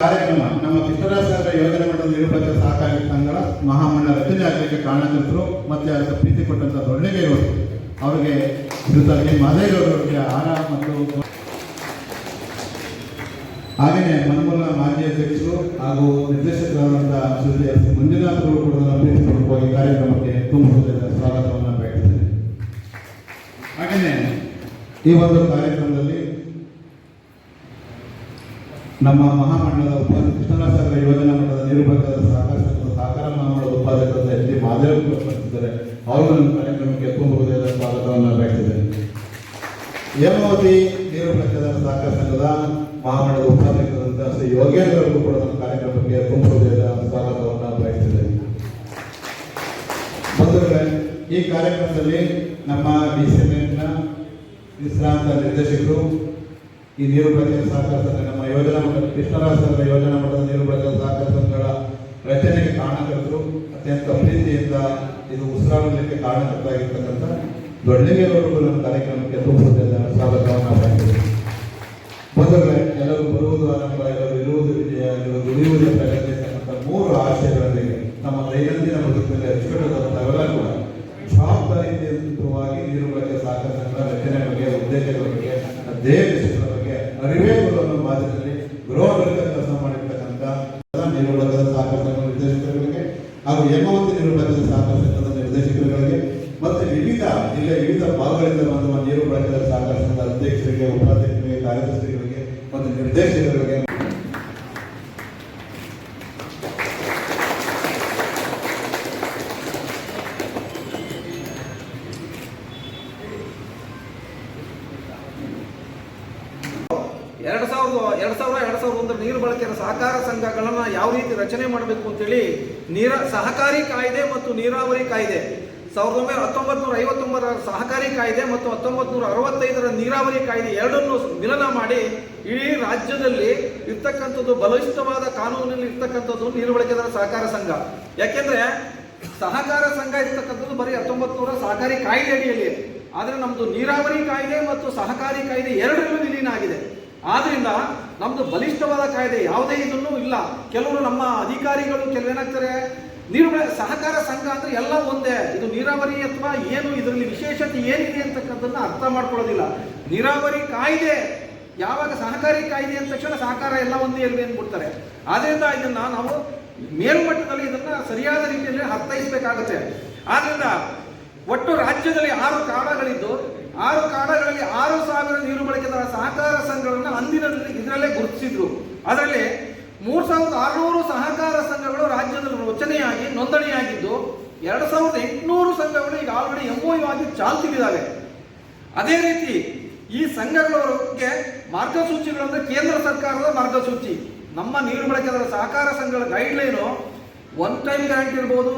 ಕಾರ್ಯಕ್ರಮ. ನಮ್ಮ ಕೃಷ್ಣರಾಜ ಯೋಜನೆ ಮಟ್ಟದ ನಿರುಪಚಾರ ಸಹಕಾರಿ ಸಂಘಗಳ ಮಹಾಮಣ್ಣ ರಚನೆ ಆಗಲಿಕ್ಕೆ ಕಾರಣಕರ್ತರು ಮತ್ತೆ ಅದಕ್ಕೆ ಪ್ರೀತಿ ಕೊಟ್ಟಂತ ದೊಡ್ಡಗೆಯವರು ಅವರಿಗೆ ಜೊತೆಗೆ ಮಾದೇಗೌಡರಿಗೆ ಆರ ಮತ್ತು ಹಾಗೆಯೇ ಮನಮೂಲ ಮಾಜಿ ಅಧ್ಯಕ್ಷರು ಹಾಗೂ ನಿರ್ದೇಶಕರಾದಂತಹ ಶ್ರೀ ಎಸ್ ಮಂಜುನಾಥ್ ಅವರು ಕೂಡ ಪ್ರೀತಿಪೂರ್ವಕ ಈ ಕಾರ್ಯಕ್ರಮಕ್ಕೆ ತುಂಬ ಸ್ವಾಗತವನ್ನು ಬಯಸ್ತೇನೆ ಹಾಗೆಯೇ ಈ ಒಂದು ಕಾರ್ಯಕ್ರಮದಲ್ಲಿ ನಮ್ಮ ಮಹಾಮಂಡಲದ ಉಪಾಧ್ಯಕ್ಷ ಕೃಷ್ಣರಾಜ ಯೋಜನಾ ಮಟ್ಟದ ನೀರು ಬಳಕೆದ ಸಹಕಾರ ಸಹಕಾರ ಮಹಾಮಂಡಲದ ಉಪಾಧ್ಯಕ್ಷರಾದ ಎಚ್ ಡಿ ಮಾದೇವ್ ಉಪಸ್ಥಿತಿದ್ದಾರೆ ಅವರು ನಮ್ಮ ಕಾರ್ಯಕ್ರಮಕ್ಕೆ ತುಂಬ ಸ್ವಾಗತವನ್ನು ಬಯಸಿದ್ದೇನೆ ಹೇಮಾವತಿ ನೀರು ಸಹಕಾರ ಸಂಘದ ಮಹಾಮಂಡಲದ ಉಪಾಧ್ಯಕ್ಷರಾದಂತಹ ಶ್ರೀ ಯೋಗೇಂದ್ರ ಅವರು ಕೂಡ ನಮ್ಮ ಕಾರ್ಯಕ್ರಮಕ್ಕೆ ತುಂಬ ಸ್ವಾಗತವನ್ನು ಬಯಸಿದ್ದೇನೆ ಬಂಧುಗಳೇ, ಈ ಕಾರ್ಯಕ್ರಮದಲ್ಲಿ ನಮ್ಮ ಡಿ ಸಿ ವಿಶ್ರಾಂತ ನಿರ್ದೇಶಕರು ಈ ನೀರು ಪ್ರಚಾರ ಸಹಕಾರ ಸಂಘ ನಮ್ಮ ಯೋಜನಾ ಮಟ್ಟದ ಕೃಷ್ಣರಾಜ ಸಂಘ ಯೋಜನಾ ಮಟ್ಟದ ನೀರು ಪ್ರಚಾರ ಸಹಕಾರ ಸಂಘಗಳ ರಚನೆಗೆ ಕಾರಣಕರ್ತರು ಅತ್ಯಂತ ಪ್ರೀತಿಯಿಂದ ಇದು ಉಸಿರಾಡಲಿಕ್ಕೆ ಕಾರಣಕರ್ತರಾಗಿರ್ತಕ್ಕಂಥ ದೊಡ್ಡಗೆಯವರು ನಮ್ಮ ಕಾರ್ಯಕ್ರಮಕ್ಕೆ ತುಂಬ ಹೃದಯದ ಸ್ವಾಗತವನ್ನು ಬಂಧುಗಳೇ ಎಲ್ಲರೂ ಬರುವುದು ಆರಂಭ ಎಲ್ಲರೂ ಇರುವುದು ವಿಜಯ ಎಲ್ಲರೂ ದುಡಿಯುವುದೇ ಪ್ರಗತಿ ಅಂತಕ್ಕಂಥ ಮೂರು ಆಶಯಗಳೊಂದಿಗೆ ನಮ್ಮ ದೈನಂದಿನ ಬದುಕಿನಲ್ಲಿ ಅಚ್ಚುಕಟ್ಟಾದ ತಾವೆಲ್ಲ ಕೂಡ ಜವಾಬ್ದಾರಿಯುತವಾಗಿ ನೀರು ಬಳಕೆ ಸಹಕಾರ ಸಂಘಗಳ ರಚನೆ ಬಗ್ಗೆ ಉದ್ದೇಶಗಳ ಬಗ್ಗೆ ಧ್ಯೇಯ ವಿಷಯಗಳ ಬಗ್ಗೆ ಅರಿವೇ ಅನ್ನೋ ಮಾದರಿಯಲ್ಲಿ ಗೃಹ ಕೆಲಸ ಮಾಡಿರ್ತಕ್ಕಂಥ ನೀರು ಬಳಕೆದ ಸಹಕಾರ ಸಂಘದ ನಿರ್ದೇಶಕರುಗಳಿಗೆ ಹಾಗೂ ಹೇಮಾವತಿ ನೀರು ಬಳಕೆದ ಸಹಕಾರ ಸಂಘದ ನಿರ್ದೇಶಕರುಗಳಿಗೆ ಮತ್ತೆ ವಿವಿಧ ಜಿಲ್ಲೆಯ ವಿವಿಧ ಭಾಗಗಳಿಂದ ಬಂದ ನೀರು ಬಳಕೆದ ಸಹಕಾರ ಸಂಘದ ಅಧ್ಯಕ್ಷರಿಗೆ ಉಪಾಧ್ಯಕ್ಷರಿಗೆ ಕಾರ್ಯದರ್ಶಿಗಳಿಗೆ ಮತ್ತು ನಿರ್ದೇಶಕರಿಗೆ ಸಾವಿರದ ಸಹಕಾರ ಸಂಘಗಳನ್ನು ಯಾವ ರೀತಿ ರಚನೆ ಮಾಡಬೇಕು ಅಂತೇಳಿ ನೀರ, ಸಹಕಾರಿ ಕಾಯ್ದೆ ಮತ್ತು ನೀರಾವರಿ ಕಾಯ್ದೆ ಸಾವಿರದ ಒಂಬೈನೂರ ಹತ್ತೊಂಬತ್ತು ನೂರ ಐವತ್ತೊಂಬತ್ತರ ಸಹಕಾರಿ ಕಾಯ್ದೆ ಮತ್ತು ಹತ್ತೊಂಬತ್ತು ನೂರ ಅರವತ್ತೈದರ ನೀರಾವರಿ ಕಾಯ್ದೆ ಎರಡನ್ನು ಮಿಲನ ಮಾಡಿ ಇಡೀ ರಾಜ್ಯದಲ್ಲಿ ಇರ್ತಕ್ಕಂಥದ್ದು ಬಲಿಷ್ಠವಾದ ಕಾನೂನಲ್ಲಿ ಇರ್ತಕ್ಕಂಥದ್ದು ನೀರು ಬಳಕೆದಾರ ಸಹಕಾರ ಸಂಘ. ಯಾಕೆಂದ್ರೆ ಸಹಕಾರ ಸಂಘ ಇರ್ತಕ್ಕಂಥದ್ದು ಬರೀ ಹತ್ತೊಂಬತ್ತು ನೂರ ಸಹಕಾರಿ ಕಾಯ್ದೆ ಅಡಿಯಲ್ಲಿ. ಆದರೆ ನಮ್ಮದು ನೀರಾವರಿ ಕಾಯ್ದೆ ಮತ್ತು ಸಹಕಾರಿ ಕಾಯ್ದೆ ಎರಡರಲ್ಲೂ ವಿಲೀನ ಆಗಿದೆ. ಆದ್ರಿಂದ ನಮ್ದು ಬಲಿಷ್ಠವಾದ ಕಾಯ್ದೆ ಯಾವುದೇ ಇದನ್ನು ಇಲ್ಲ. ಕೆಲವರು ನಮ್ಮ ಅಧಿಕಾರಿಗಳು ಕೆಲವೇನಾಗ್ತಾರೆ? ನೀರು ಸಹಕಾರ ಸಂಘ ಅಂದ್ರೆ ಎಲ್ಲ ಒಂದೇ. ಇದು ನೀರಾವರಿ ಅಥವಾ ಏನು, ಇದರಲ್ಲಿ ವಿಶೇಷತೆ ಏನಿದೆ ಅಂತಕ್ಕಂಥದ್ದನ್ನ ಅರ್ಥ ಮಾಡ್ಕೊಳ್ಳೋದಿಲ್ಲ. ನೀರಾವರಿ ಕಾಯ್ದೆ, ಯಾವಾಗ ಸಹಕಾರಿ ಕಾಯ್ದೆ ಅಂದ ತಕ್ಷಣ ಸಹಕಾರ ಎಲ್ಲ ಒಂದೇ ಇರಲಿ ಅಂದ್ಬಿಡ್ತಾರೆ. ಆದ್ರಿಂದ ಇದನ್ನ ನಾವು ಮೇಲ್ಮಟ್ಟದಲ್ಲಿ ಇದನ್ನ ಸರಿಯಾದ ರೀತಿಯಲ್ಲಿ ಅರ್ಥೈಸಬೇಕಾಗುತ್ತೆ. ಆದ್ರಿಂದ ಒಟ್ಟು ರಾಜ್ಯದಲ್ಲಿ ಆರು ಕಾಡಗಳಿದ್ದು, ಆರು ಕಾಡಗಳಲ್ಲಿ ಆರು ಸಾವಿರ ನೀರು ಬಳಕೆದಾರ ಸಹಕಾರ ಸಂಘಗಳನ್ನ ಅಂದಿನ ಇದರಲ್ಲೇ ಗುರುತಿಸಿದ್ರು. ಅದರಲ್ಲಿ ಮೂರ್ ಸಾವಿರದ ಆರುನೂರು ರಚನೆಯಾಗಿ ನೋಂದಣಿಯಾಗಿದ್ದು ಎರಡು ಸಾವಿರದ ಎಂಟುನೂರು ಸಂಘಗಳು ಈಗ ಆಲ್ರೆಡಿ ಎಂಒಯು ಆಗಿ ಚಾಲ್ತಿಗಿದ್ದಾವೆ ಅದೇ ರೀತಿ ಈ ಸಂಘಗಳವರಿಗೆ ಮಾರ್ಗಸೂಚಿಗಳಂದ್ರೆ ಕೇಂದ್ರ ಸರ್ಕಾರದ ಮಾರ್ಗಸೂಚಿ. ನಮ್ಮ ನೀರು ಬಳಕೆದಾರ ಸಹಕಾರ ಸಂಘಗಳ ಗೈಡ್ಲೈನು ಒನ್ ಟೈಮ್ ಗ್ಯಾರಂಟಿ ಇರ್ಬೋದು,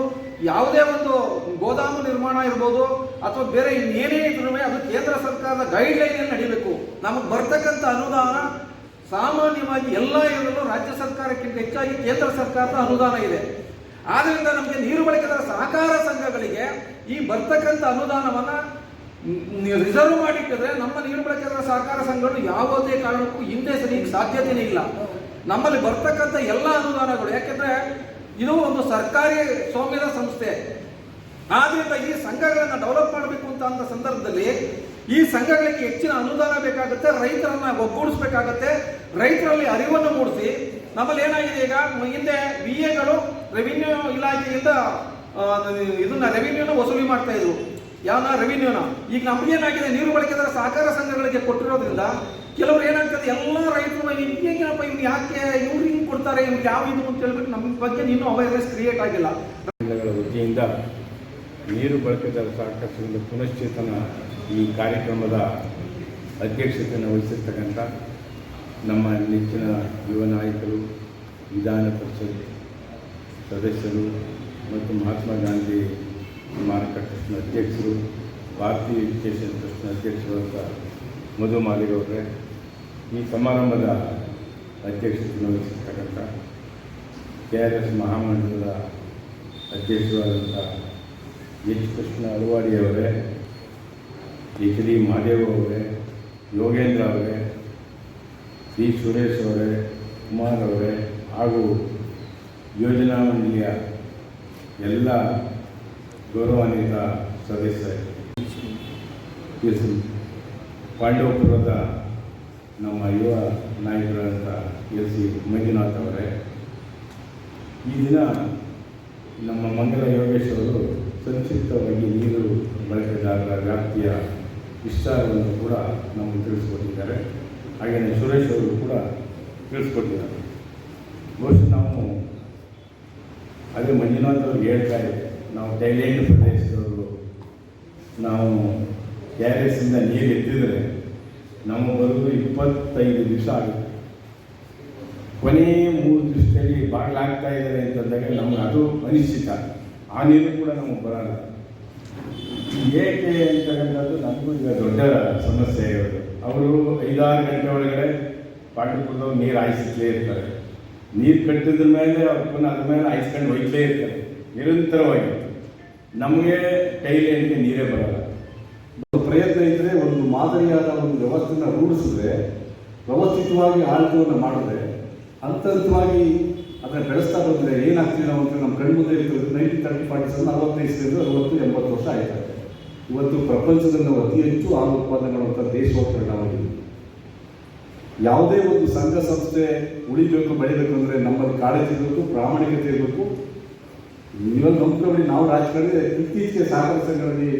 ಯಾವುದೇ ಒಂದು ಗೋದಾಮು ನಿರ್ಮಾಣ ಇರ್ಬೋದು, ಅಥವಾ ಬೇರೆ ಇನ್ನೇನೇ ಇದ್ರೂ ಅದು ಕೇಂದ್ರ ಸರ್ಕಾರದ ಗೈಡ್ಲೈನಲ್ಲಿ ನಡೀಬೇಕು. ನಮಗೆ ಬರ್ತಕ್ಕಂಥ ಅನುದಾನ ಸಾಮಾನ್ಯವಾಗಿ ಎಲ್ಲ ಇರಲು ರಾಜ್ಯ ಸರ್ಕಾರಕ್ಕಿಂತ ಹೆಚ್ಚಾಗಿ ಕೇಂದ್ರ ಸರ್ಕಾರದ ಅನುದಾನ ಇದೆ. ಆದ್ರಿಂದ ನಮಗೆ ನೀರು ಬಳಕೆದಾರ ಸಹಕಾರ ಸಂಘಗಳಿಗೆ ಈ ಬರ್ತಕ್ಕಂಥ ಅನುದಾನವನ್ನ ರಿಸರ್ವ್ ಮಾಡಿಟ್ಟಿದ್ರೆ ನಮ್ಮ ನೀರು ಬಳಕೆದಾರ ಸಹಕಾರ ಸಂಘಗಳು ಯಾವುದೇ ಕಾರಣಕ್ಕೂ ಹಿಂದೆ ಸರಿಯಕ್ಕೆ ಸಾಧ್ಯತೆನೇ ಇಲ್ಲ. ನಮ್ಮಲ್ಲಿ ಬರ್ತಕ್ಕಂಥ ಎಲ್ಲ ಅನುದಾನಗಳು, ಯಾಕೆಂದ್ರೆ ಇದು ಒಂದು ಸರ್ಕಾರಿ ಸ್ವಾಮ್ಯದ ಸಂಸ್ಥೆ. ಆದ್ರಿಂದ ಈ ಸಂಘಗಳನ್ನು ಡೆವಲಪ್ ಮಾಡಬೇಕು ಅಂತ ಸಂದರ್ಭದಲ್ಲಿ ಈ ಸಂಘಗಳಿಗೆ ಹೆಚ್ಚಿನ ಅನುದಾನ ಬೇಕಾಗುತ್ತೆ, ರೈತರನ್ನ ಒಗ್ಗೂಡಿಸ್ಬೇಕಾಗತ್ತೆ, ರೈತರಲ್ಲಿ ಅರಿವನ್ನು ಮೂಡಿಸಿ ನಮ್ಮಲ್ಲಿ ಏನಾಗಿದೆ ಈಗ ಹಿಂದೆ ವಿ ಎಗಳು ರೆವಿನ್ಯೂ ಇಲಾಖೆಯಿಂದ ಇದನ್ನ ರೆವಿನ್ಯೂನ ವಸೂಲಿ ಮಾಡ್ತಾ ಇದ್ರು. ಯಾವನ ರೆವಿನ್ಯೂನ ಈಗ ನಮ್ಗೇನಾಗಿದೆ ನೀರು ಬಳಕೆದಾರ ಸಹಕಾರ ಸಂಘಗಳಿಗೆ ಕೊಟ್ಟಿರೋದ್ರಿಂದ ಕೆಲವರು ಏನಾಗ್ತದೆ, ಎಲ್ಲ ರೈತರು ಹಿಂಗೇನಪ್ಪ ಇವ್ರು ಯಾಕೆ ಇವ್ರು ಹಿಂಗ್ ಕೊಡ್ತಾರೆ ಇವ್ರು ಯಾವ ಇದು ಅಂತ ಹೇಳ್ಬಿಟ್ಟು ನಮ್ಮ ಬಗ್ಗೆ ಇನ್ನೂ ಅವೇರ್ನೆಸ್ ಕ್ರಿಯೇಟ್ ಆಗಿಲ್ಲ. ವತಿಯಿಂದ ನೀರು ಬಳಕೆದಾರ ಸಹಕಾರ ಸಂಘದ ಪುನಶ್ಚೇತನ ಈ ಕಾರ್ಯಕ್ರಮದ ಅಧ್ಯಕ್ಷತೆಯನ್ನು ವಹಿಸಿರ್ತಕ್ಕಂಥ ನಮ್ಮ ನೆಚ್ಚಿನ ಯುವ ನಾಯಕರು, ವಿಧಾನ ಪರಿಷತ್ ಸದಸ್ಯರು ಮತ್ತು ಮಹಾತ್ಮ ಗಾಂಧಿ ಸ್ಮಾರಕ ಟ್ರಸ್ಟ್ನ ಅಧ್ಯಕ್ಷರು, ಭಾರತೀಯ ಎಜುಕೇಷನ್ ಟ್ರಸ್ಟ್ನ ಅಧ್ಯಕ್ಷರಾದ ಮಧು ಮಾಲಿಗೌಡ್ರೆ ಈ ಸಮಾರಂಭದ ಅಧ್ಯಕ್ಷತೆಯನ್ನು ವಹಿಸಿರ್ತಕ್ಕಂಥ ಕೆ ಆರ್ ಎಸ್ ಮಹಾಮಂಡಲದ ಅಧ್ಯಕ್ಷರಾದಂಥ ಎಚ್ ಕೃಷ್ಣ ಅಳವಾಡಿಯವರೇ ಎಚ್ ಡಿ ಮಹಾದೇವ್ ಅವರೇ, ಯೋಗೇಂದ್ರ ಅವರೇ ಸಿ ಸುರೇಶ್ ಅವರೇ ಕುಮಾರ್ ಅವರೇ ಹಾಗೂ ಯೋಜನಾ ಮಂಡಳಿಯ ಎಲ್ಲ ಗೌರವಾನ್ವಿತ ಸದಸ್ಯ ಪಾಂಡವಪುರದ ನಮ್ಮ ಯುವ ನಾಯಕರಾದಂಥ ಎಸ್ ಸಿ ಮಂಜುನಾಥ್ ಅವರೇ, ಈ ದಿನ ನಮ್ಮ ಮಂಗಲ ಯೋಗೇಶ್ ಅವರು ಸಂಕ್ಷಿಪ್ತವಾಗಿ ನೀರು ಬಳಕೆದಾರರ ವ್ಯಾಪ್ತಿಯ ವಿಸ್ತಾರವನ್ನು ಕೂಡ ನಮಗೆ ತಿಳಿಸ್ಕೊಟ್ಟಿದ್ದಾರೆ. ಹಾಗೆಯೇ ಸುರೇಶ್ ಅವರು ಕೂಡ ತಿಳಿಸ್ಕೊಟ್ಟಿದ್ದಾರೆ. ಬಹುಶಃ ನಾವು ಅದೇ ಮಂಜುನಾಥ್ ಅವ್ರಿಗೆ ಹೇಳ್ತಾ ಇದ್ದೆ, ನಾವು ಥೈಲ್ಯಾಂಡ್ ಪ್ರದೇಶದವರು, ನಾವು ಕೆ ಆರ್ ಎಸ್ಸಿಂದ ನೀರು ಎತ್ತಿದರೆ ನಮ್ಮ ಬರೋದು ಇಪ್ಪತ್ತೈದು ದಿವಸ ಆಗುತ್ತೆ. ಕೊನೆ ಮೂರು ದಿವಸದಲ್ಲಿ ಬಾಗಿಲಾಗ್ತಾ ಇದ್ದಾರೆ ಅಂತಂದಾಗ ನಮ್ಗೆ ಅದು ಅನಿಶ್ಚಿತ. ಆ ನೀರು ಕೂಡ ನಮಗೆ ಬರಲ್ಲ. ಏಕೆ ಅಂತಕ್ಕಂಥದ್ದು ನಮಗೂ ಈಗ ದೊಡ್ಡ ಸಮಸ್ಯೆ ಇರೋದು. ಅವರು ಐದಾರು ಗಂಟೆ ಒಳಗಡೆ ಪಾಂಡವಪುರದವ್ರು ನೀರು ಹಾಯಿಸ್ಲೇ ಇರ್ತಾರೆ. ನೀರು ಕಟ್ಟಿದ ಮೇಲೆ ಅವ್ರು ಪುನಃ ಅದ್ರ ಮೇಲೆ ಹಾಯಿಸ್ಕೊಂಡು ಹೋಯ್ತಲೇ ಇರ್ತಾರೆ. ನಿರಂತರವಾಗಿ. ನಮಗೆ ಕೈಲೇನಿಗೆ ನೀರೇ ಬರಲ್ಲ. ಪ್ರಯತ್ನ ಇದ್ದರೆ ಒಂದು ಮಾದರಿಯಾದ ಒಂದು ವ್ಯವಸ್ಥೆಯನ್ನು ರೂಢಿಸಿದ್ರೆ, ವ್ಯವಸ್ಥಿತವಾಗಿ ಆಡಳಿತವನ್ನು ಮಾಡಿದ್ರೆ ಹಂತ ಹಂತವಾಗಿ ಅದನ್ನು ಬೆಳೆಸ್ತಾ ಬಂದರೆ ಏನಾಗ್ತಿದೆ ನಾವು ಅಂತ ನಮ್ಮ ಕಣ್ಮುಂದೆ ನೈನ್ಟೀನ್ ತರ್ಟಿ ಫಾರ್ಟಿ ಸೆವೆನ್ ಅರವತ್ತೈದರಿಂದ ಅರವತ್ತು, ಎಂಬತ್ತು ವರ್ಷ ಆಯ್ತಾರೆ ಇವತ್ತು ಪ್ರಪಂಚದಲ್ಲಿ ಅತಿ ಹೆಚ್ಚು ಹಾಲು ಉತ್ಪಾದನೆ ಮಾಡುವಂಥ ದೇಶವಾಗಿ ನಾವು ಯಾವುದೇ ಒಂದು ಸಂಘ, ಸಂಸ್ಥೆ ಉಳಿಬೇಕು, ಬೆಳಿಬೇಕು ಅಂದರೆ ನಮ್ಮಲ್ಲಿ ಕಾಳಜಿ ಇರಬೇಕು, ಪ್ರಾಮಾಣಿಕತೆ ಇರಬೇಕು. ಇವಾಗ ನಂಬ್ಕೊಳ್ಳಿ ನಾವು ರಾಜಕಾರಣ, ಇತ್ತೀಚೆಗೆ ಸಹಕಾರ ಸಂಘಗಳಲ್ಲಿ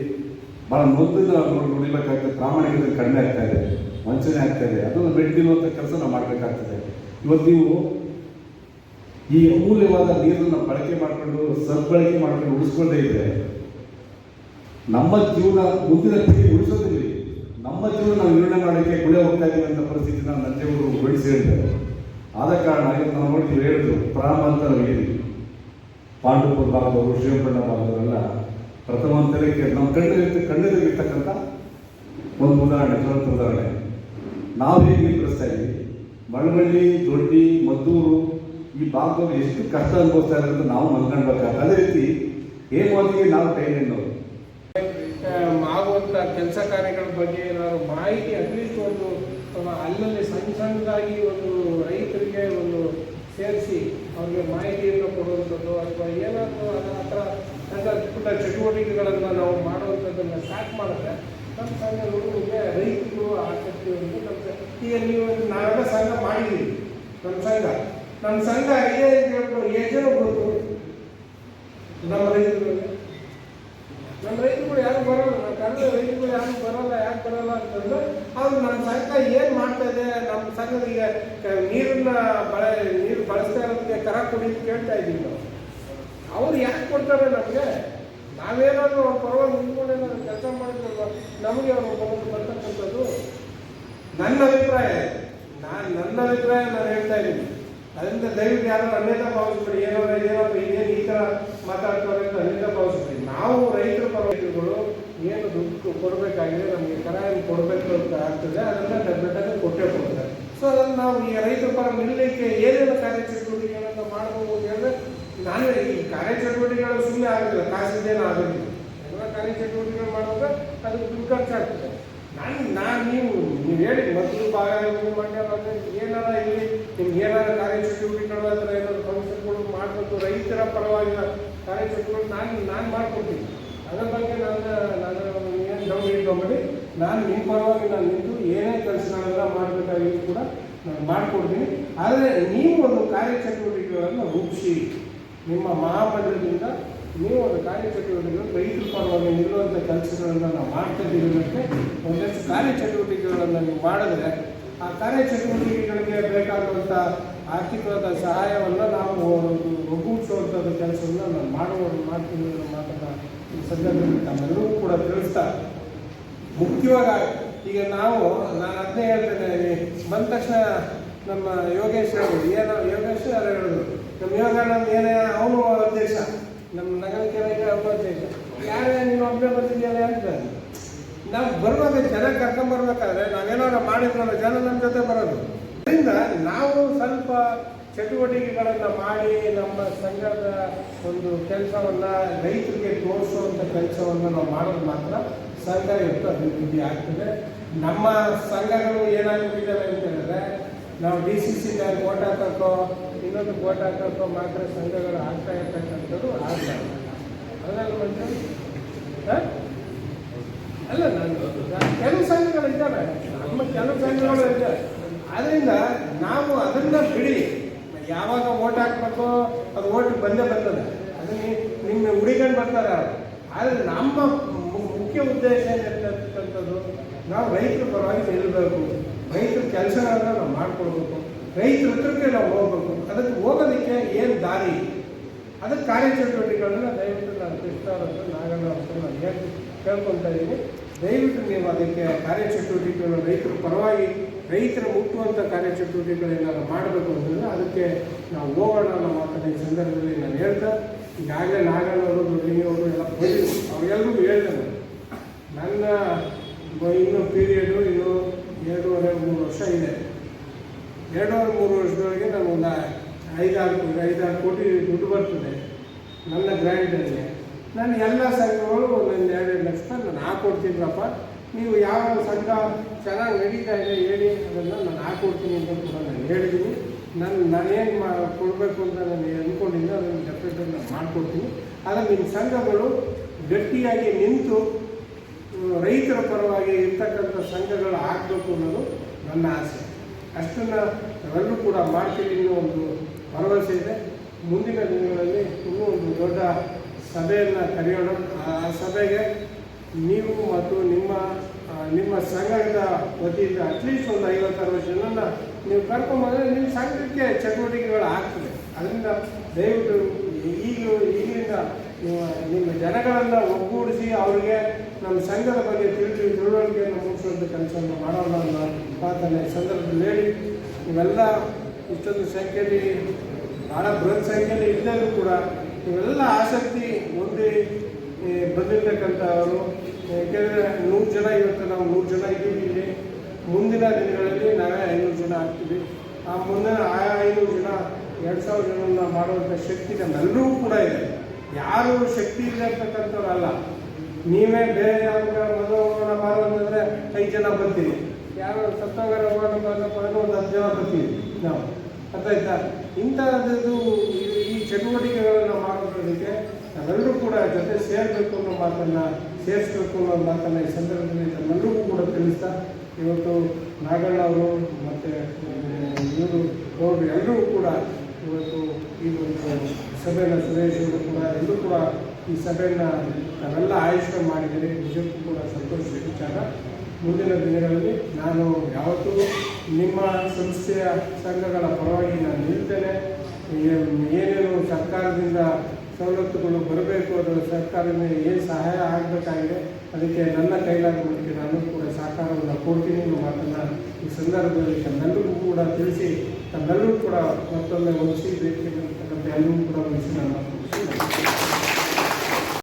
ಭಾಳ ಮೊದಲಿಂದ ನೋಡಿ ನೋಡಿಬೇಕಾಗ್ತದೆ ಪ್ರಾಮಾಣಿಕತೆ ಕಡಿಮೆ ಆಗ್ತಾ ಇದೆ, ವಂಚನೆ ಆಗ್ತಾ ಇದೆ. ಅದನ್ನು ಬೆಟ್ಟಿರುವಂಥ ಕೆಲಸ ನಾವು ಮಾಡಬೇಕಾಗ್ತದೆ. ಇವತ್ತು ನೀವು ಈ ಅಮೂಲ್ಯವಾದ ನೀರನ್ನು ಬಳಕೆ ಮಾಡಿಕೊಂಡು, ಸದ್ಬಳಕೆ ಮಾಡ್ಕೊಂಡು ಉಳಿಸ್ಕೊಂಡೇ ಇದ್ರೆ ನಮ್ಮ ಜೀವನ ಮುಂದಿನ ಪೀಳಿಗೆ ಉಳಿಸೋದಿಲ್ಲ ನಮ್ಮ ಜೀವನ ನಾವು ನಿರ್ಣಯ ಮಾಡೋಕ್ಕೆ ಗುಳೆ ಹೋಗ್ತಾ ಇದ್ದೀವಿ ಅಂತ ಪರಿಸ್ಥಿತಿನ ನಂಜೇವರು ಬೆಳೆಸಿ ಹೇಳ್ತಾರೆ. ಆದ ಕಾರಣ ನಾವು ನೋಡ್ತೀವಿ ಹೇಳಿದ್ರು ಅಂತ ಹೇಳಿ ಪಾಂಡುಪುರ ಭಾಗದವರು ಶಿವಪಣ್ಣ ಭಾಗದವರೆಲ್ಲ ಪ್ರಥಮ ಅಂತರಕ್ಕೆ ನಮ್ಮ ಕಣ್ಣಲ್ಲಿ ಕಣ್ಣೆದುರಿಗಿರ್ತಕ್ಕಂಥ ಒಂದು ಉದಾಹರಣೆ ಜ್ವಲಂತ ಉದಾಹರಣೆ. ನಾವು ಹೇಗೆ ನೀರು ಬಳಸ್ತಾ ಇದ್ದೀವಿ? ಮಳವಳ್ಳಿ, ದೊಡ್ಡಿ, ಮದ್ದೂರು ಈ ಭಾಗದವರು ಎಷ್ಟು ಕಷ್ಟ ಅನುಭವಿಸ್ತಾ ಇದ್ದಾರೆ ಅಂತ ನಾವು ಮಲ್ಕೊಳ್ಬೇಕಾಗ್ತದೆ ಅದೇ ರೀತಿ ಹೇಮಾವತಿಗೆ ನಾವು ಟೈಮ್ ಎನ್ನೋರು ಆಗುವಂಥ ಕೆಲಸ ಕಾರ್ಯಗಳ ಬಗ್ಗೆ ಏನಾದ್ರು ಮಾಹಿತಿ ಅಟ್ಲೀಸ್ಟ್ ಒಂದು ಅಥವಾ ಅಲ್ಲಲ್ಲಿ ಸಣ್ಣ ಸಣ್ಣದಾಗಿ ಒಂದು ರೈತರಿಗೆ ಒಂದು ಸೇರಿಸಿ ಅವ್ರಿಗೆ ಮಾಹಿತಿಯನ್ನು ಕೊಡುವಂಥದ್ದು ಅಥವಾ ಏನಾದರೂ ಅದರ ಹತ್ರ ಸಣ್ಣ ಪುಟ್ಟ ಚಟುವಟಿಕೆಗಳನ್ನು ನಾವು ಮಾಡುವಂಥದ್ದನ್ನು ಸ್ಟಾರ್ಟ್ ಮಾಡಿದ್ರೆ ನಮ್ಮ ಸಣ್ಣ ಹುಡುಗರಿಗೆ ರೈತರು ಆಸಕ್ತಿ ಒಂದು ನಮ್ಮ ಈಗ ನೀವು ನಾವೆಲ್ಲ ಸಂಘ ಮಾಡಿದ್ದೀವಿ. ನಮ್ಮ ಸಂಘ ನಮ್ಮ ಸಂಘ ಹೇಳ್ಕೊಂಡು ಎಷ್ಟು ಗೊತ್ತು? ನಮ್ಮ ರೈತರಿಗೆ ನಮ್ಮ ರೈತರುಗಳು ಯಾರು ಬರಲ್ಲ ನಮ್ಮ ಕನ್ನಡ ರೈತರುಗಳು ಯಾರು ಬರಲ್ಲ ಯಾಕೆ ಬರಲ್ಲ ಅಂತಂದ್ರೆ ಅವ್ರು ನಮ್ಮ ಸಂಘ ಏನು ಮಾಡ್ತಾ ಇದೆ? ನಮ್ಮ ಸಂಘದ ಈಗ ನೀರನ್ನ ಬಳ, ನೀರು ಬಳಸ್ತಾ ಇರೋದಕ್ಕೆ ಕರ ಕೊಡಿ ಅಂತ ಕೇಳ್ತಾ ಇದ್ದೀವಿ ನಾವು. ಅವ್ರು ಯಾಕೆ ಕೊಡ್ತಾರೆ ನಮಗೆ? ನಾವೇನಾದ್ರೂ ಅವ್ರ ಪರವಾಗಿ ನಿಂತ್ಕೊಂಡೇನಾದ್ರು ಕೆಲಸ ಮಾಡಿದ್ರಲ್ಲ ನಮಗೆ ಅವ್ರ ಬಂದು ಬರ್ತಕ್ಕಂಥದ್ದು ನನ್ನ ಅಭಿಪ್ರಾಯ, ನಾನು ನನ್ನ ಅಭಿಪ್ರಾಯ ನಾನು ಹೇಳ್ತಾ ಇದ್ದೀನಿ. ಅದರಿಂದ ದಯವಿಟ್ಟು ಯಾರು ಅನ್ಯತಾ ಭಾವಿಸ್ಬೇಡಿ, ಏನೋ ಏನೋ ಇದೇನು ಈ ಥರ ಮಾತಾಡ್ತಾರೆ ಅಂತ ಅನ್ಯತಾ ಭಾವಿಸ್ಬೇಡಿ. ನಾವು ರೈತರ ಪರವಾಗಿಗಳು ಏನು ದುಡ್ಡು ಕೊಡಬೇಕಾಗಿದೆ, ನಮಗೆ ಕರಾಯಿ ಕೊಡಬೇಕು ಅಂತ ಆಗ್ತದೆ, ಅದನ್ನು ಡೆಫಿನೆಟಾಗಿ ಕೊಟ್ಟೇ ಕೊಡ್ತಾರೆ. ಸೊ ಅದನ್ನು ನಾವು ಈ ರೈತರ ಪರ ನಿಲ್ಲಲಿಕ್ಕೆ ಏನೇನು ಕಾರ್ಯಚಟುವಟಿಕೆಗಳನ್ನು ಮಾಡಬಹುದು ಅಂದರೆ ನಾನು ಈ ಕಾರ್ಯಚಟುವಟಿಕೆಗಳು ಸುಮ್ಮನೆ ಆಗೋದಿಲ್ಲ ಕಾಸಿದ್ದೇನು ಆಗೋದಿಲ್ಲ. ಎಲ್ಲ ಕಾರ್ಯಚಟುವಟಿಕೆಗಳು ಮಾಡುವಾಗ ಅದಕ್ಕೆ ದುಡ್ಡು ಖರ್ಚಾಗ್ತದೆ. ನಾನು ನಾನು ನೀವು ನೀವು ಹೇಳಿ, ಮೊದಲು ಭಾಗ ಮಾಡ್ಯಾರಂದ್ರೆ ಏನಾರ ಇಲ್ಲಿ ನಿಮ್ಗೆ ಏನಾರ ಕಾರ್ಯಚಟುವಟಿಕೆಗಳು ಅಥವಾ ಏನಾದ್ರು ಫಂಕ್ಷನ್ಗಳು ಮಾಡಬೇಕು, ರೈತರ ಪರವಾಗಿ ಕಾರ್ಯಚಟುವಟಿಕೆ ನಾನು ನಾನು ಮಾಡ್ಕೊಡ್ತೀನಿ. ಅದರ ಬಗ್ಗೆ ನಾನು ನಾನು ಏನು ಡೌಟ್ ಇಟ್ಕೊಂಬಿಡಿ ನಾನು ನಿಮ್ಮ ಪರವಾಗಿ ನಾನು ನಿಂತು ಏನೇ ಕೆಲಸಗಳೆಲ್ಲ ಮಾಡಬೇಕಾಗಿದ್ದು ಕೂಡ ನಾನು ಮಾಡಿಕೊಡ್ತೀನಿ. ಆದರೆ ನೀವು ಒಂದು ಕಾರ್ಯಚಟುವಟಿಕೆಗಳನ್ನು ರೂಪಿಸಿ. ನಿಮ್ಮ ಮಹಾಮಂಡಲದಿಂದ ನೀವು ಒಂದು ಕಾರ್ಯಚಟುವಟಿಕೆಗಳು ರೈತರ ಪರವಾಗಿ ನಿಲ್ಲುವಂಥ ಕೆಲಸಗಳನ್ನು ನಾವು ಮಾಡ್ತಾ ಇದ್ದೀವಿ ಒಂದಷ್ಟು ಕಾರ್ಯಚಟುವಟಿಕೆಗಳನ್ನು ನೀವು ಮಾಡಿದ್ರೆ ಆ ಕಾರ್ಯಚಟುವಟಿಕೆಗಳಿಗೆ ಬೇಕಾಗುವಂಥ ಆರ್ಥಿಕವಾದ ಸಹಾಯವನ್ನು ನಾವು ಒಗ್ಗೂಡಿಸುವಂಥದ್ದು ಕೆಲಸವನ್ನು ನಾನು ಮಾಡುವ ಮಾಡ್ತೀನಿ ಅನ್ನೋ ಮಾತನ್ನು ಈ ಸಂದರ್ಭದಲ್ಲಿ ತಮ್ಮೆಲ್ಲರೂ ಕೂಡ ತಿಳಿಸ್ತಾ ಮುಖ್ಯವಾಗಿ ಈಗ ನಾವು, ನಾನು ಅದನ್ನೇ ಹೇಳ್ತೇನೆ ಬಂದ ತಕ್ಷಣ ನಮ್ಮ ಯೋಗೇಶ್ ಅವರು ಏನೋ ಯೋಗೇಶ್ ಅವರು ಹೇಳಿದ್ರು? ನಮ್ಮ ಯೋಗಾನಂದ ಏನೇ, ಅವನು ಅಧ್ಯಕ್ಷ. ನಮ್ಮ ನಗರ ಕೆರೆಗೆ ಅವ್ರ ದೇಶ ಯಾರೇ, ನೀನು ಒಬ್ಬನೇ ಬಂದಿದ್ಯಾರ ಅಂತ ನಾವು ಬರುವಾಗ ಜನ ಕರ್ಕೊಂಬರ್ಬೇಕಾದ್ರೆ ನಾವೇನಾದ್ರು ಮಾಡಿದ್ರಲ್ಲ ಜನ ನಮ್ಮ ಜೊತೆ ಬರೋದು. ಅದರಿಂದ ನಾವು ಸ್ವಲ್ಪ ಚಟುವಟಿಕೆಗಳನ್ನು ಮಾಡಿ ನಮ್ಮ ಸಂಘದ ಒಂದು ಕೆಲಸವನ್ನು ರೈತರಿಗೆ ತೋರಿಸುವಂಥ ಕೆಲಸವನ್ನು ನಾವು ಮಾಡೋದು ಮಾತ್ರ ಸಂಘ ಇವತ್ತು ಅಭಿವೃದ್ಧಿ ಆಗ್ತದೆ. ನಮ್ಮ ಸಂಘಗಳು ಏನಾಗ್ಬಿಟ್ಟಿದ್ದಾವೆ ಅಂತ ಹೇಳಿದ್ರೆ, ನಾವು ಡಿ ಸಿ ಸಿ ಓಟ್ ಹಾಕೋ ಇನ್ನೊಂದು ಓಟ್ ಹಾಕೋ ಮಾತ್ರ ಸಂಘಗಳು ಆಗ್ತಾ ಇರ್ತಕ್ಕಂಥದ್ದು ಆಗ್ತಾ ಮಂಜು ಹಾಂ? ಅಲ್ಲ, ನಾನು ಕೆಲವು ಸಂಘಗಳು ಇದ್ದಾವೆ. ನಮ್ಮ ಕೆಲವು ಸಂಘಗಳು ಇದ್ದಾವೆ ಆದ್ರಿಂದ ನಾವು ಅದನ್ನ ಬಿಡಿ. ಯಾವಾಗ ಓಟ್ ಹಾಕ್ಬೇಕು, ಅದು ಓಟ್ ಬಂದೇ ಬರ್ತದೆ. ಅದನ್ನ ನಿಮ್ಮ ಹುಡಿಕೊಂಡು ಬರ್ತಾರೆ ಆದರೆ ನಮ್ಮ ಮುಖ್ಯ ಉದ್ದೇಶ ಏನಿರ್ತಕ್ಕಂಥದ್ದು ನಾವು ರೈತರ ಪರವಾಗಿ ನಿಲ್ಲಬೇಕು ರೈತರ ಕೆಲಸಗಳನ್ನ ನಾವು ಮಾಡ್ಕೊಳ್ಬೇಕು. ರೈತರ ಹತ್ರಕ್ಕೆ ನಾವು ಹೋಗ್ಬೇಕು. ಅದಕ್ಕೆ ಹೋಗೋದಕ್ಕೆ ಏನು ದಾರಿ? ಅದಕ್ಕೆ ಕಾರ್ಯಚಟುವಟಿಕೆಗಳನ್ನ ದಯವಿಟ್ಟು ನಾನು ಕೃಷ್ಣವ್ರ ನಾಗಣ್ಣ ನಾನು ಹೇಳ್ತೀನಿ. ಕೇಳ್ಕೊತಾ ಇದ್ದೀನಿ. ದಯವಿಟ್ಟು ನೀವು ಅದಕ್ಕೆ ಕಾರ್ಯಚಟುವಟಿಕೆಗಳು, ರೈತರ ಪರವಾಗಿ ರೈತರ ಮುಟ್ಟುವಂಥ ಕಾರ್ಯಚಟುವಟಿಕೆಗಳೇನಾದ್ರು ಮಾಡಬೇಕು ಅಂತಂದರೆ ಅದಕ್ಕೆ ನಾವು ಹೋಗೋಣ ಅನ್ನೋ ಮಾತನ್ನ ಈ ಸಂದರ್ಭದಲ್ಲಿ ನಾನು ಹೇಳ್ತಾ, ಈಗಾಗಲೇ ನಾಗಣ್ಣವರು ದೊಡ್ಡಿಗೆಯವರು ಎಲ್ಲ ಬಂದಿದ್ರು ಅವರೆಲ್ಲರೂ ಹೇಳಿದೆ ನಾನು. ನನ್ನ ಇನ್ನು ಪೀರಿಯಡು ಇನ್ನು ಎರಡೂವರೆ, ಮೂರು ವರ್ಷ ಇದೆ. ಎರಡೂವರೆ, ಮೂರು ವರ್ಷದೊಳಗೆ ನಾನು ಒಂದು ಐದಾರು ಐದಾರು ಕೋಟಿ ದುಡ್ಡು ಬರ್ತದೆ. ನನ್ನ ಗ್ರ್ಯಾಂಡಲ್ಲಿ ನಾನು ಎಲ್ಲ ಸಂಘಗಳು ಒಂದೊಂದು ಎರಡು ಲಕ್ಷ ನಾನು ಹಾಕೊಡ್ತೀನಪ್ಪ. ನೀವು ಯಾವ ಸಂಘ ಚೆನ್ನಾಗಿ ನಡೀತಾ ಇದೆ ಹೇಳಿ ಅದನ್ನು ನಾನು ಹಾಕೊಡ್ತೀನಿ ಅಂತ ಕೂಡ ನಾನು ಹೇಳಿದ್ದೀನಿ. ನಾನು ನಾನೇನು ಮಾ ಕೊಡಬೇಕು ಅಂತ ನಾನು ಅಂದ್ಕೊಂಡಿದ್ದೆ ಅದನ್ನು ಡೆಫಿನೆಟಾಗಿ ನಾನು ಮಾಡಿಕೊಡ್ತೀನಿ. ಆದರೆ ನಿಮ್ಮ ಸಂಘಗಳು ಗಟ್ಟಿಯಾಗಿ ನಿಂತು ರೈತರ ಪರವಾಗಿ ಇರ್ತಕ್ಕಂಥ ಸಂಘಗಳು ಹಾಕಬೇಕು ಅನ್ನೋದು ನನ್ನ ಆಸೆ. ಅಷ್ಟನ್ನು ನಾವೆಲ್ಲರೂ ಕೂಡ ಮಾಡ್ತೀವಿ ಅನ್ನೋ ಒಂದು ಭರವಸೆ ಇದೆ. ಮುಂದಿನ ದಿನಗಳಲ್ಲಿ ಇನ್ನೂ ಒಂದು ದೊಡ್ಡ ಸಭೆಯನ್ನು ಕರೆಯೋಣ. ಆ ಸಭೆಗೆ ನೀವು ಮತ್ತು ನಿಮ್ಮ ನಿಮ್ಮ ಸಂಘದ ವತಿಯಿಂದ ಅಟ್ಲೀಸ್ಟ್ ಒಂದು ಐವತ್ತಾರು ಜನನ ನೀವು ಕರ್ಕೊಂಬಂದರೆ ನಿಮ್ಮ ಸಂಘಕ್ಕೆ ಚಟುವಟಿಕೆಗಳು ಆಗ್ತದೆ. ಅದರಿಂದ ದಯವಿಟ್ಟು ಈಗಲೂ ಈಗಲಿಂದ ನೀವು, ನಿಮ್ಮ ಜನಗಳನ್ನು ಒಗ್ಗೂಡಿಸಿ ಅವರಿಗೆ ನಮ್ಮ ಸಂಘದ ಬಗ್ಗೆ ತಿಳಿದು ತಿಳುವಳಿಕೆಯನ್ನು ಮೂಡಿಸುವಂಥ ಕೆಲಸವನ್ನು ಮಾಡೋಣ ಅನ್ನೋ ಮಾತನ್ನ ಸಂದರ್ಭದಲ್ಲಿ ಹೇಳಿ. ನೀವೆಲ್ಲ ಇಷ್ಟೊಂದು ಸಂಖ್ಯೆಯಲ್ಲಿ ಭಾಳ ಬೃಹತ್ ಸಂಖ್ಯೆಯಲ್ಲಿ ಇದ್ದರೂ ಕೂಡ ನೀವೆಲ್ಲ ಆಸಕ್ತಿ ಮುಂದೆ ಬಂದಿರತಕ್ಕಂಥವರು ಯಾಕೆಂದರೆ ನೂರು ಜನ ಇವತ್ತು ನಾವು ನೂರು ಜನ ಇದ್ದೀವಿ ಇಲ್ಲಿ. ಮುಂದಿನ ದಿನಗಳಲ್ಲಿ ನಾವೇ ಐನೂರು ಜನ ಆಗ್ತೀವಿ. ಆ ಮುಂದಿನ ಆ ಐನೂರು ಜನ ಎರಡು ಸಾವಿರ ಜನನ ಮಾಡುವಂಥ ಶಕ್ತಿ ನಮ್ಮೆಲ್ಲರೂ ಕೂಡ ಇದೆ. ಯಾರು ಶಕ್ತಿ ಇಲ್ಲ ಅಂತಕ್ಕಂಥವ್ರಲ್ಲ ನೀವೇ ಬೇರೆ ಯಾವಾಗ ಮದುವೆ ಮಾಡುವಂತಂದರೆ ಐದು ಜನ ಬರ್ತೀವಿ ಯಾರು ಅಂದ್ರೆ ಒಂದು ಹತ್ತು ಜನ ಬರ್ತೀವಿ ನಾವು. ಅರ್ಥ ಆಯ್ತಾ? ಇಂಥದ್ದು ಚಟುವಟಿಕೆಗಳನ್ನು ಮಾಡೋದಕ್ಕೆ ನಾವೆಲ್ಲರೂ ಕೂಡ ಜೊತೆ ಸೇರಬೇಕು ಅನ್ನೋ ಮಾತನ್ನು, ಸೇರಿಸ್ಬೇಕು ಅನ್ನೋ ಮಾತನ್ನು ಈ ಸಂದರ್ಭದಲ್ಲಿ ನಮ್ಮೆಲ್ಲರಿಗೂ ಕೂಡ ತಿಳಿಸ್ತಾ, ಇವತ್ತು ನಾಗಣ್ಣ ಅವರು ಮತ್ತು ಇವರು ಗೌಡ್ರು ಎಲ್ಲರೂ ಕೂಡ ಇವತ್ತು ಈ ಒಂದು ಸಭೆಯನ್ನು ಸದಸ್ಯರು ಕೂಡ ಎಲ್ಲರೂ ಕೂಡ ಈ ಸಭೆಯನ್ನು ನಾವೆಲ್ಲ ಆಯೋಜನೆ ಮಾಡಿದರೆ ನಿಜಕ್ಕೂ ಕೂಡ ಸಂತೋಷದ ವಿಚಾರ. ಮುಂದಿನ ದಿನಗಳಲ್ಲಿ ನಾನು ಯಾವತ್ತೂ ನಿಮ್ಮ ಸಂಸ್ಥೆಯ ಸಂಘಗಳ ಪರವಾಗಿ ನಾನು ನಿಲ್ತೇನೆ. ಏನೇನು ಸರ್ಕಾರದಿಂದ ಸವಲತ್ತುಗಳು ಬರಬೇಕು ಅದರ ಸರ್ಕಾರದಿಂದ ಏನು ಸಹಾಯ ಆಗಬೇಕಾಗಿದೆ, ಅದಕ್ಕೆ ನನ್ನ ಕೈಲಾದ ಮಟ್ಟಿಗೆ ನಾನು ಕೂಡ ಸಹಕಾರವನ್ನು ಕೊಡ್ತೀನಿ ಅನ್ನೋ ಮಾತನ್ನು ಈ ಸಂದರ್ಭದಲ್ಲಿ ತಮ್ಮೆಲ್ಲರಿಗೂ ಕೂಡ ತಿಳಿಸಿ, ತಮ್ಮೆಲ್ಲರೂ ಕೂಡ ಮತ್ತೊಮ್ಮೆ ಹೊಲಿಸಿ ಬೇಕು ಎಲ್ಲರೂ ಕೂಡ ಹೊಲಿಸಿ ನಾನು ಮುಗಿಸಿ